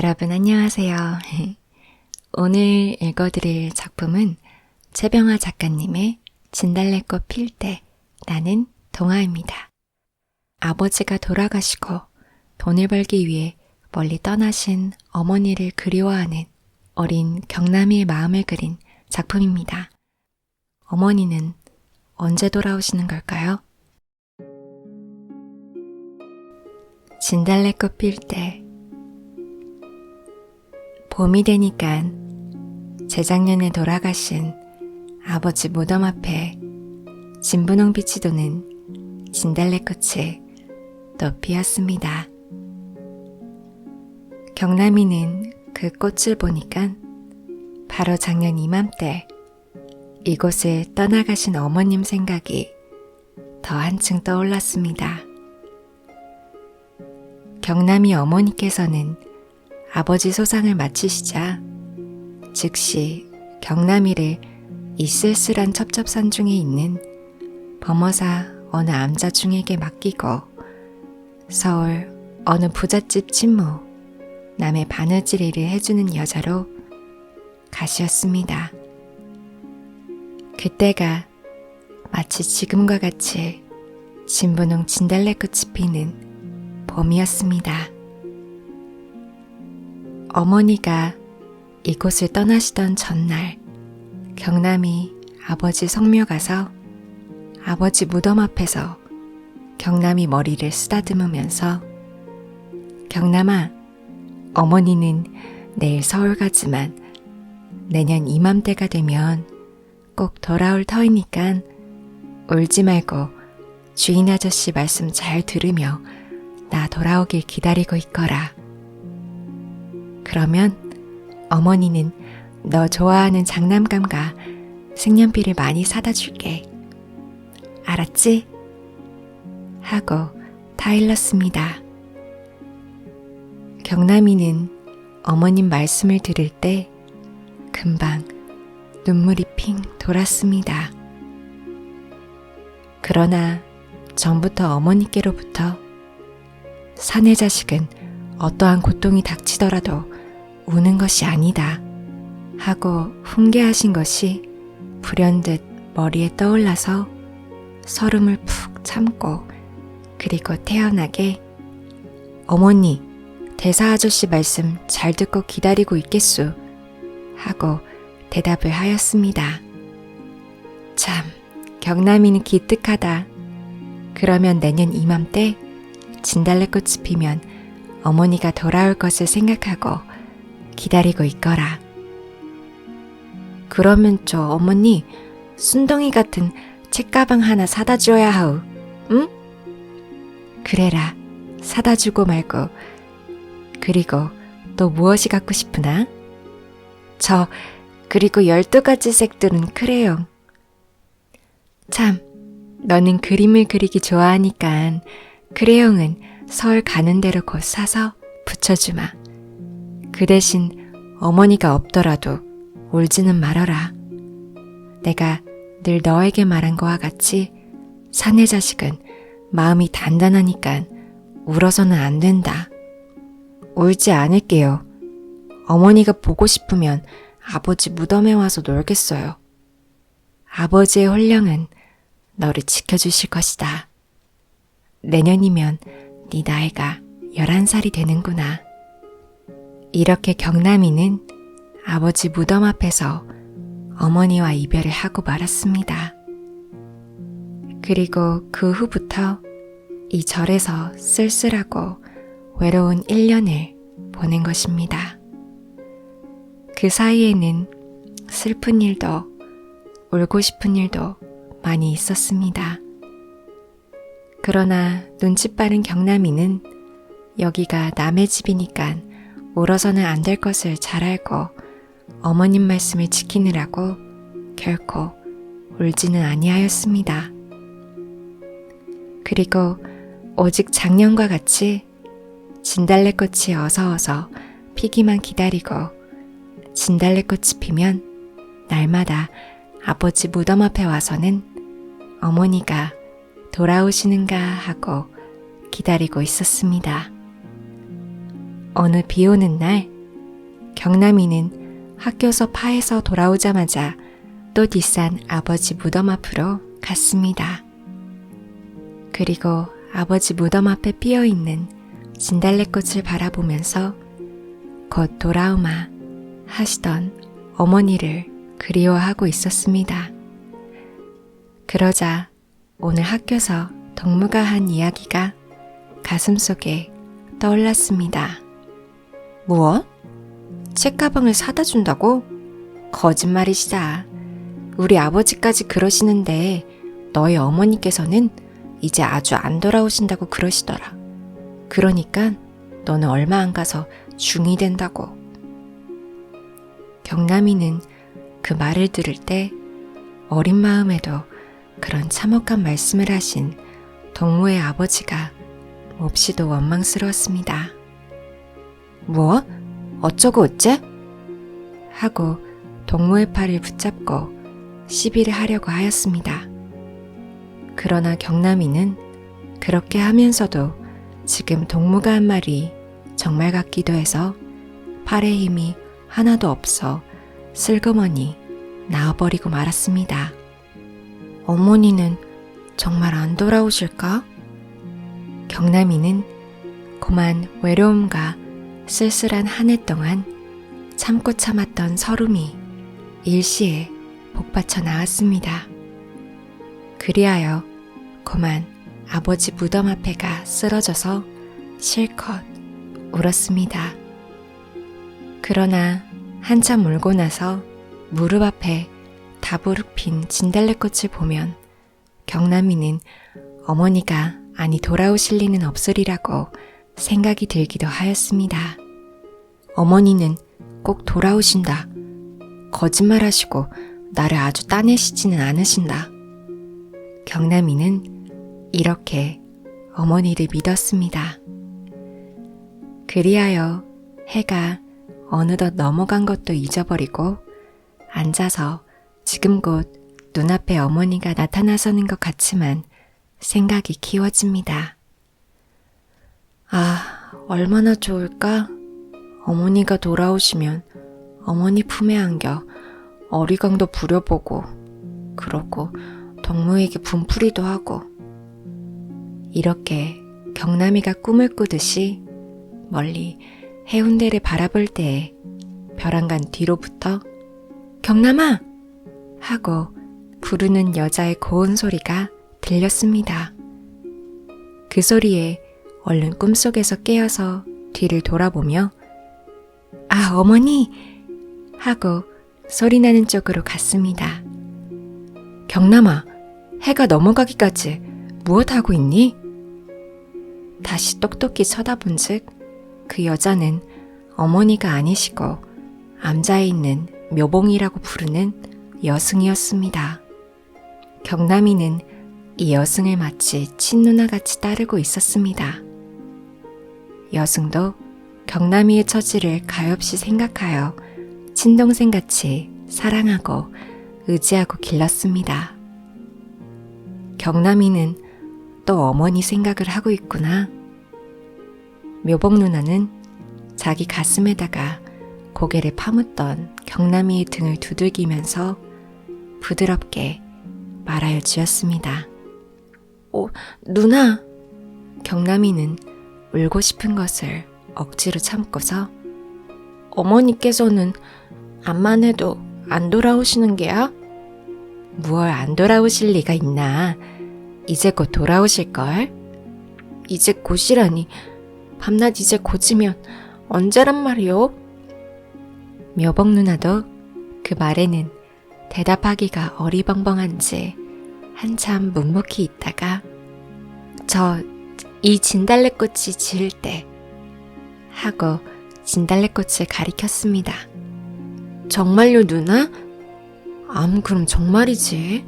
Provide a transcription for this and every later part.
여러분 안녕하세요. 오늘 읽어드릴 작품은 최병화 작가님의 진달래꽃 필때 라는 동화입니다. 아버지가 돌아가시고 돈을 벌기 위해 멀리 떠나신 어머니를 그리워하는 어린 경남이의 마음을 그린 작품입니다. 어머니는 언제 돌아오시는 걸까요? 진달래꽃 필때 봄이 되니깐 재작년에 돌아가신 아버지 무덤 앞에 진분홍 빛이 도는 진달래꽃이 또 피었습니다. 경남이는 그 꽃을 보니까 바로 작년 이맘때 이곳을 떠나가신 어머님 생각이 더 한층 떠올랐습니다. 경남이 어머니께서는 아버지 소상을 마치시자 즉시 경남이를 이 쓸쓸한 첩첩산 중에 있는 범어사 어느 암자중에게 맡기고 서울 어느 부잣집 친모 남의 바느질이를 해주는 여자로 가시었습니다. 그때가 마치 지금과 같이 진분홍 진달래꽃이 피는 봄이었습니다. 어머니가 이곳을 떠나시던 전날 경남이 아버지 성묘 가서 아버지 무덤 앞에서 경남이 머리를 쓰다듬으면서 경남아 어머니는 내일 서울 가지만 내년 이맘때가 되면 꼭 돌아올 터이니깐 울지 말고 주인 아저씨 말씀 잘 들으며 나 돌아오길 기다리고 있거라. 그러면 어머니는 너 좋아하는 장난감과 색연필을 많이 사다 줄게. 알았지? 하고 타일렀습니다. 경남이는 어머님 말씀을 들을 때 금방 눈물이 핑 돌았습니다. 그러나 전부터 어머니께로부터 사내 자식은 어떠한 고통이 닥치더라도 우는 것이 아니다 하고 훈계하신 것이 불현듯 머리에 떠올라서 설움을 푹 참고 그리고 태연하게 어머니 대사 아저씨 말씀 잘 듣고 기다리고 있겠소 하고 대답을 하였습니다. 참 경남이는 기특하다. 그러면 내년 이맘때 진달래꽃이 피면 어머니가 돌아올 것을 생각하고 기다리고 있거라. 그러면 저 어머니 순덩이 같은 책가방 하나 사다 줘야 하우, 응? 그래라, 사다 주고 말고. 그리고 또 무엇이 갖고 싶으나? 저, 그리고 열두 가지 색들은 크레용. 참, 너는 그림을 그리기 좋아하니까 크레용은 서울 가는 대로 곧 사서 붙여주마. 그 대신 어머니가 없더라도 울지는 말어라. 내가 늘 너에게 말한 거와 같이 사내 자식은 마음이 단단하니까 울어서는 안 된다. 울지 않을게요. 어머니가 보고 싶으면 아버지 무덤에 와서 놀겠어요. 아버지의 홀령은 너를 지켜주실 것이다. 내년이면 네 나이가 11살이 되는구나. 이렇게 경남이는 아버지 무덤 앞에서 어머니와 이별을 하고 말았습니다. 그리고 그 후부터 이 절에서 쓸쓸하고 외로운 1년을 보낸 것입니다. 그 사이에는 슬픈 일도 울고 싶은 일도 많이 있었습니다. 그러나 눈치 빠른 경남이는 여기가 남의 집이니까 울어서는 안 될 것을 잘 알고 어머님 말씀을 지키느라고 결코 울지는 아니하였습니다. 그리고 오직 작년과 같이 진달래꽃이 어서 어서 피기만 기다리고 진달래꽃이 피면 날마다 아버지 무덤 앞에 와서는 어머니가 돌아오시는가 하고 기다리고 있었습니다. 어느 비 오는 날, 경남이는 학교서 파에서 돌아오자마자 또 뒷산 아버지 무덤 앞으로 갔습니다. 그리고 아버지 무덤 앞에 피어 있는 진달래꽃을 바라보면서 곧 돌아오마 하시던 어머니를 그리워하고 있었습니다. 그러자 오늘 학교서 덕무가 한 이야기가 가슴속에 떠올랐습니다. 무엇? 책가방을 사다 준다고? 거짓말이시다. 우리 아버지까지 그러시는데 너희 어머니께서는 이제 아주 안 돌아오신다고 그러시더라. 그러니까 너는 얼마 안 가서 중이 된다고. 경남이는 그 말을 들을 때 어린 마음에도 그런 참혹한 말씀을 하신 동무의 아버지가 몹시도 원망스러웠습니다. 뭐? 어쩌고 어째? 하고 동무의 팔을 붙잡고 시비를 하려고 하였습니다. 그러나 경남이는 그렇게 하면서도 지금 동무가 한 말이 정말 같기도 해서 팔에 힘이 하나도 없어 슬그머니 나와버리고 말았습니다. 어머니는 정말 안 돌아오실까? 경남이는 고만 외로움과 쓸쓸한 한 해 동안 참고 참았던 서름이 일시에 복받쳐 나왔습니다. 그리하여 고만 아버지 무덤 앞에가 쓰러져서 실컷 울었습니다. 그러나 한참 울고 나서 무릎 앞에 다부룩 핀 진달래꽃을 보면 경남이는 어머니가 아니 돌아오실 리는 없으리라고 생각이 들기도 하였습니다. 어머니는 꼭 돌아오신다. 거짓말하시고 나를 아주 따내시지는 않으신다. 경남이는 이렇게 어머니를 믿었습니다. 그리하여 해가 어느덧 넘어간 것도 잊어버리고 앉아서 지금 곧 눈앞에 어머니가 나타나서는 것 같지만 생각이 키워집니다. 아, 얼마나 좋을까? 어머니가 돌아오시면 어머니 품에 안겨 어리광도 부려보고 그러고 덕무에게 분풀이도 하고 이렇게 경남이가 꿈을 꾸듯이 멀리 해운대를 바라볼 때에 벼랑간 뒤로부터 경남아! 하고 부르는 여자의 고운 소리가 들렸습니다. 그 소리에 얼른 꿈속에서 깨어서 뒤를 돌아보며 아, 어머니! 하고 소리나는 쪽으로 갔습니다. 경남아, 해가 넘어가기까지 무엇하고 있니? 다시 똑똑히 쳐다본 즉, 그 여자는 어머니가 아니시고 암자에 있는 묘봉이라고 부르는 여승이었습니다. 경남이는 이 여승을 마치 친누나같이 따르고 있었습니다. 여승도 경남이의 처지를 가엾이 생각하여 친동생같이 사랑하고 의지하고 길렀습니다. 경남이는 또 어머니 생각을 하고 있구나. 묘복 누나는 자기 가슴에다가 고개를 파묻던 경남이의 등을 두들기면서 부드럽게 말하여 주었습니다. 오, 누나! 경남이는 울고 싶은 것을 억지로 참고서 어머니께서는 암만 해도 안 돌아오시는 게야? 무얼 안 돌아오실 리가 있나. 이제 곧 돌아오실걸? 이제 곧이라니. 밤낮 이제 곧이면 언제란 말이오? 묘복 누나도 그 말에는 대답하기가 어리벙벙한지 한참 묵묵히 있다가 저 이 진달래꽃이 지을 때 하고 진달래꽃을 가리켰습니다. 정말요, 누나? 암, 그럼 정말이지.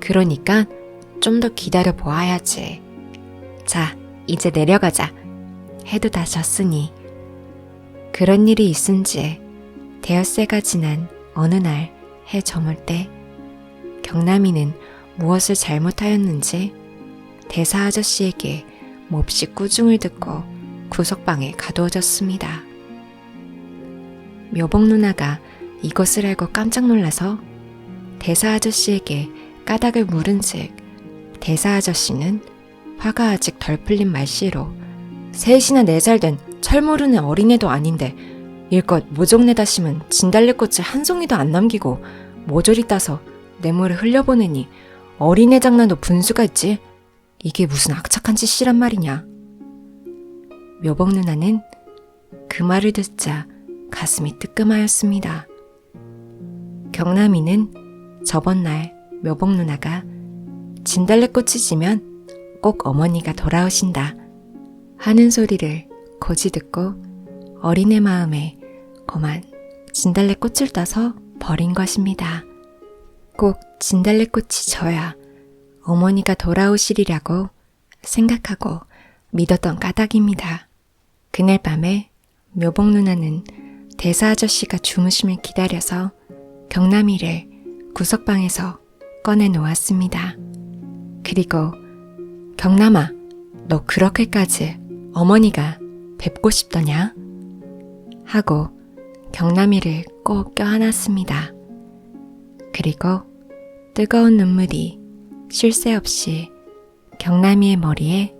그러니까 좀 더 기다려 보아야지. 자, 이제 내려가자. 해도 다 졌으니. 그런 일이 있은지 대여새가 지난 어느 날 해 저물 때 경남이는 무엇을 잘못하였는지 대사 아저씨에게 몹시 꾸중을 듣고 구석방에 가두어졌습니다. 묘복 누나가 이것을 알고 깜짝 놀라서 대사 아저씨에게 까닭을 물은 즉 대사 아저씨는 화가 아직 덜 풀린 말씨로 셋이나 네 살 된 철 모르는 어린애도 아닌데 일껏 모종내다 심은 진달래꽃을 한 송이도 안 남기고 모조리 따서 뇌물을 흘려보내니 어린애 장난도 분수가 있지. 이게 무슨 악착한 짓이란 말이냐. 묘복 누나는 그 말을 듣자 가슴이 뜨끔하였습니다. 경남이는 저번 날 묘복 누나가 진달래꽃이 지면 꼭 어머니가 돌아오신다 하는 소리를 고지 듣고 어린애 마음에 그만 진달래꽃을 따서 버린 것입니다. 꼭 진달래꽃이 져야 어머니가 돌아오시리라고 생각하고 믿었던 까닭입니다. 그날 밤에 묘복 누나는 대사 아저씨가 주무심을 기다려서 경남이를 구석방에서 꺼내 놓았습니다. 그리고 경남아, 너 그렇게까지 어머니가 뵙고 싶더냐? 하고 경남이를 꼭 껴안았습니다. 그리고 뜨거운 눈물이 쉴 새 없이 경남이의 머리에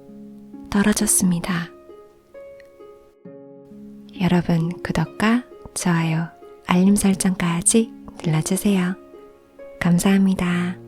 떨어졌습니다. 여러분 구독과 좋아요, 알림 설정까지 눌러주세요. 감사합니다.